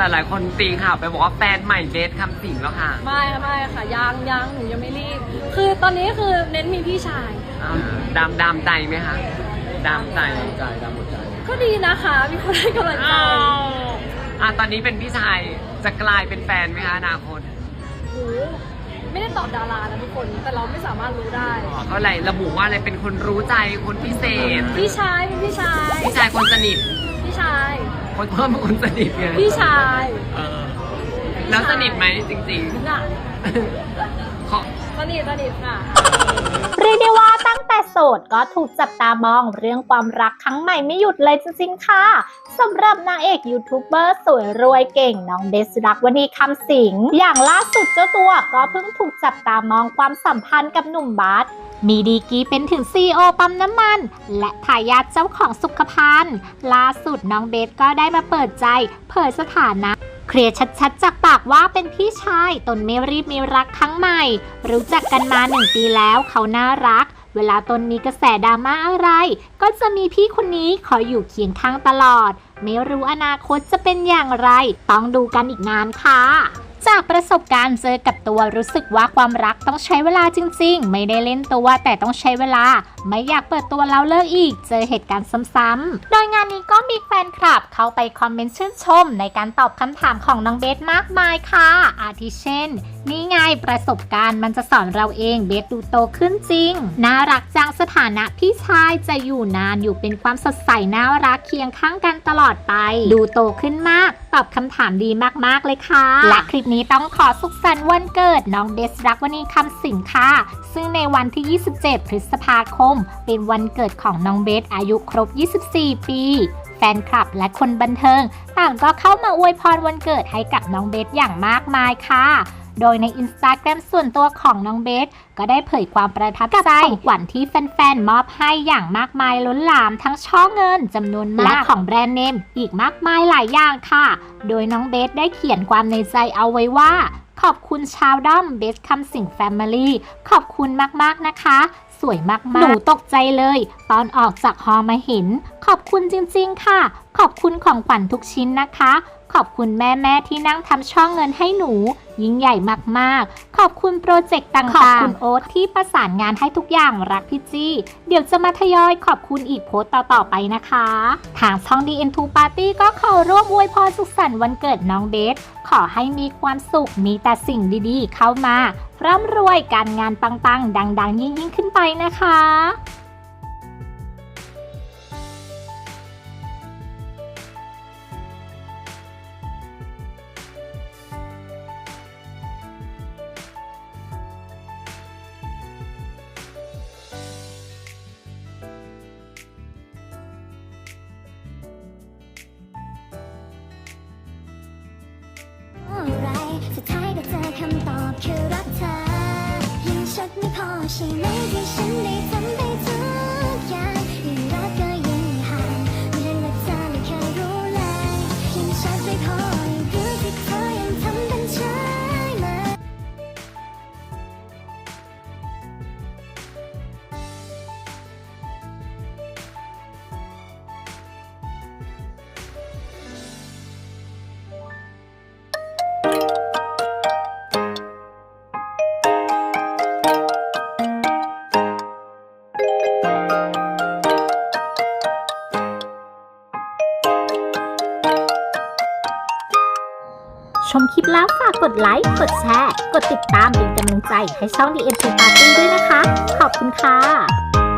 แต่หลายคนตีข่าวไปบอกว่าแฟนใหม่เบสคำสิงแล้วค่ะ ไม่ค่ะไม่ค่ะยังยังหนูยังไม่รีบ คือตอนนี้คือเน้นมีพี่ชาย อ่าดำดำใจไหมคะดำใจใจดำหมดใจ ก็ดีนะคะ มีคนให้กำลังใจอ้าวอะตอนนี้เป็นพี่ชายจะกลายเป็นแฟนไหมคะอนาคตโอ้โหไม่ได้ตอบดารานะทุกคน แต่เราไม่สามารถรู้ได้ อ๋อก็เลยระบุว่าอะไรเป็นคนรู้ใจคนพิเศษพี่ชายเป็นพี่ชาย พี่ชายคนสนิทพี่ชาย คนเพิ่มเป็นคนสนิทไงพี่ชายเออแล้วสนิทไหมจริงน่ะๆขอ สนิทสนิทค่ะ เรียกได้ว่าตั้ง โสดก็ถูกจับตามองเรื่องความรักครั้งใหม่ไม่หยุดเลยจริงๆค่ะสำหรับนางเอกยูทูบเบอร์สวยรวยเก่งน้องเดซรักวณีคำสิง อย่างล่าสุดเจ้าตัวก็เพิ่งถูกจับตามองความสัมพันธ์กับหนุ่มบาสมีดีกีเป็นถึง CEO ปั๊มน้ำมัน และทายาทเจ้าของสุขภัณฑ์ล่าสุดน้องเบสก็ได้มาเปิดใจ เผยสถานะเคลียร์ชัดๆ จากปากว่าเป็นพี่ชาย ตนไม่รีบมีรักครั้งใหม่ รู้จักกันมาหนึ่งปีแล้วเขาน่ารัก เวลาตนมีกระแสดราม่าอะไร ก็จะมีพี่คนนี้คอยอยู่เคียงข้างตลอด ไม่รู้อนาคตจะเป็นอย่างไร ต้องดูกันอีกนานค่ะ จากประสบการณ์เจอกับตัวรู้สึกว่าความรักต้องใช้เวลาจริง ๆ ไม่ได้เล่นตัวแต่ต้องใช้เวลา ไม่อยากเปิดตัวแล้วเลิกอีก เจอเหตุการณ์ซ้ำๆ โดยงานนี้ก็มีแฟนคลับเข้าไปคอมเมนต์ชื่นชม ในการตอบคำถามของน้องเบสมากมายค่ะ อาทิเช่น นี่ไงประสบการณ์มันจะสอนเราเองเบสดูโตขึ้นจริง น่ารักจังสถานะพี่ชายจะอยู่นานอยู่เป็นความสดใสน่ารักเคียงข้างกันตลอดไป ดูโตขึ้นมาก ตอบคำถามดีมากๆเลยค่ะ และคลิปนี้ต้องขอสุขสันต์วันเกิด น้องเบสรักวันีคำสิงค่ะ ซึ่งในวันที่ 27 พฤษภาคม เป็นวันเกิดของน้องเบสอายุครบ 24 ปี แฟนคลับและคนบันเทิง ต่างก็เข้ามาอวยพรวันเกิดให้กับน้องเบสอย่างมากมายค่ะ โดยในอินสตาแกรมส่วนตัวของน้องเบส ก็ได้เผยความประทับใจของขวัญที่แฟนๆ มอบให้อย่างมากมายล้นหลามทั้งช่อเงินจำนวนมากและของแบรนด์เนมอีกมากมายหลายอย่างค่ะ โดยน้องเบสได้เขียนความในใจเอาไว้ว่าขอบคุณชาวด้อมเบสคำสิงแฟมิลี่ขอบคุณมากๆนะคะ สวยมากๆ หนูตกใจเลย ตอนออกจากฮอมาเห็น ขอบคุณจริงๆค่ะ ขอบคุณของขวัญทุกชิ้นนะคะ ขอบคุณแม่ๆที่นั่งทำช่องเงินให้หนู ยิ่งใหญ่มากๆ ขอบคุณโปรเจกต์ต่างๆ ขอบคุณโอ๊ตที่ประสานงานให้ทุกอย่างรักพี่จี้ เดี๋ยวจะมาทยอยขอบคุณอีกโพสต์ต่อ ๆ ไปนะคะ ทางช่อง DN2 Party ก็ขอร่วมอวยพรสุขสันต์วันเกิดน้องเบสขอให้มีความสุขมีแต่สิ่งดีๆ เข้ามาร่ำรวยการงานปังๆ ดัง ๆ ยิ่งๆ ขึ้นไปนะคะ สุดท้ายก็เจอคำตอบคือรักเธอ ยังชัดไม่พอใช่ไหมที่ฉันได้ทำไชมคลิปแล้วฝากกดไลค์ กดแชร์ กดติดตามเป็นกำลังใจให้ช่อง DMP Party ด้วยนะคะ ขอบคุณค่ะ